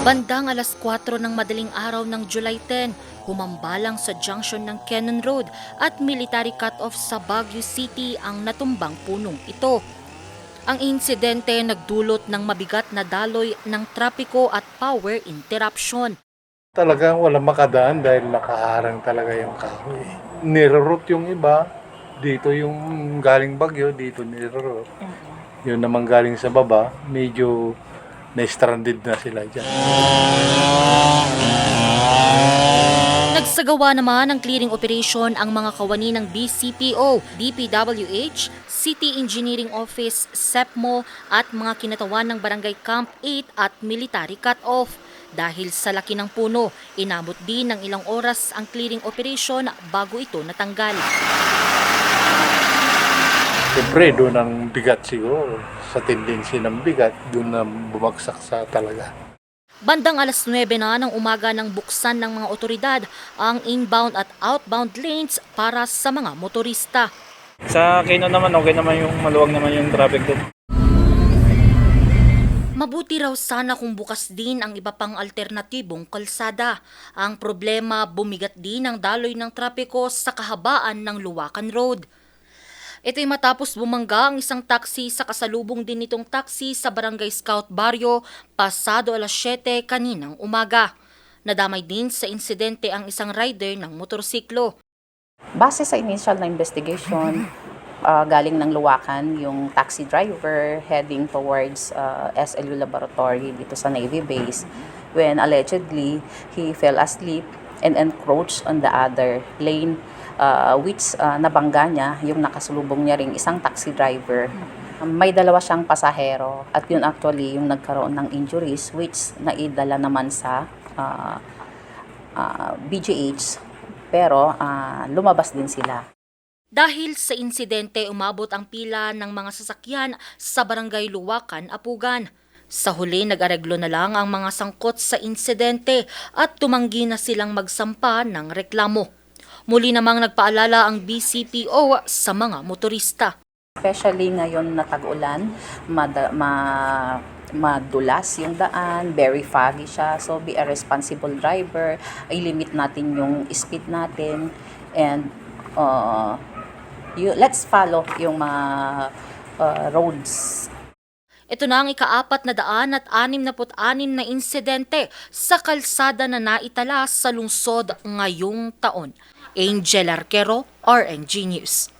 Bandang alas 4 ng madaling araw ng July 10, humambalang sa junction ng Cannon Road at military cut-off sa Baguio City ang natumbang punong ito. Ang insidente nagdulot ng mabigat na daloy ng trapiko at power interruption. Talagang walang makadaan dahil nakaharang talaga yung kahoy. Niroroot yung iba, dito yung galing Bagyo, dito niroroot. Yun naman galing sa baba, medyo na-stranded na sila dyan. Nagsagawa naman ng clearing operation ang mga kawani ng BCPO, DPWH, City Engineering Office, SEPMO at mga kinatawan ng Barangay Camp 8 at Military Cut-Off. Dahil sa laki ng puno, inabot din ng ilang oras ang clearing operation bago ito natanggal. Siyempre, doon ang bigat siguro. Sa tendency ng bigat, doon na bumagsak sa talaga. Bandang alas 9 na ng umaga nang buksan ng mga otoridad ang inbound at outbound lanes para sa mga motorista. Sa Kino naman, okay naman yung maluwag naman yung traffic doon. Mabuti raw sana kung bukas din ang iba pang alternatibong kalsada. Ang problema, bumigat din ang daloy ng trapiko sa kahabaan ng Luwakan Road. Ito'y matapos bumangga ang isang taxi sa kasalubong din nitong taxi sa Barangay Scout Barrio pasado alas 7 kaninang umaga. Nadamay din sa insidente ang isang rider ng motorsiklo. Base sa initial na investigation, ah, galing ng Luwakan yung taxi driver heading towards ah, SLU Laboratory dito sa Navy Base when allegedly he fell asleep and encroached on the other lane ah, which ah, nabangga niya yung nakasulubong niya ring isang taxi driver. May dalawa siyang pasahero at yun actually yung nagkaroon ng injuries which naidala naman sa ah, ah, BGH pero ah, lumabas din sila. Dahil sa insidente umabot ang pila ng mga sasakyan sa barangay Luwakan, Apugan. Sa huli nag-areglo na lang ang mga sangkot sa insidente at tumanggi na silang magsampa ng reklamo. Muli namang nagpaalala ang BCPO sa mga motorista. Especially ngayon na tag-ulan, mada- ma- madulas yung daan, very foggy siya. So be a responsible driver, i-limit natin yung speed natin and uh, you, let's follow yung mga uh, roads Ito na ang ikaapat na daan at anim na anim na insidente sa kalsada na naitala sa lungsod ngayong taon. Angel Arquero, RNG News.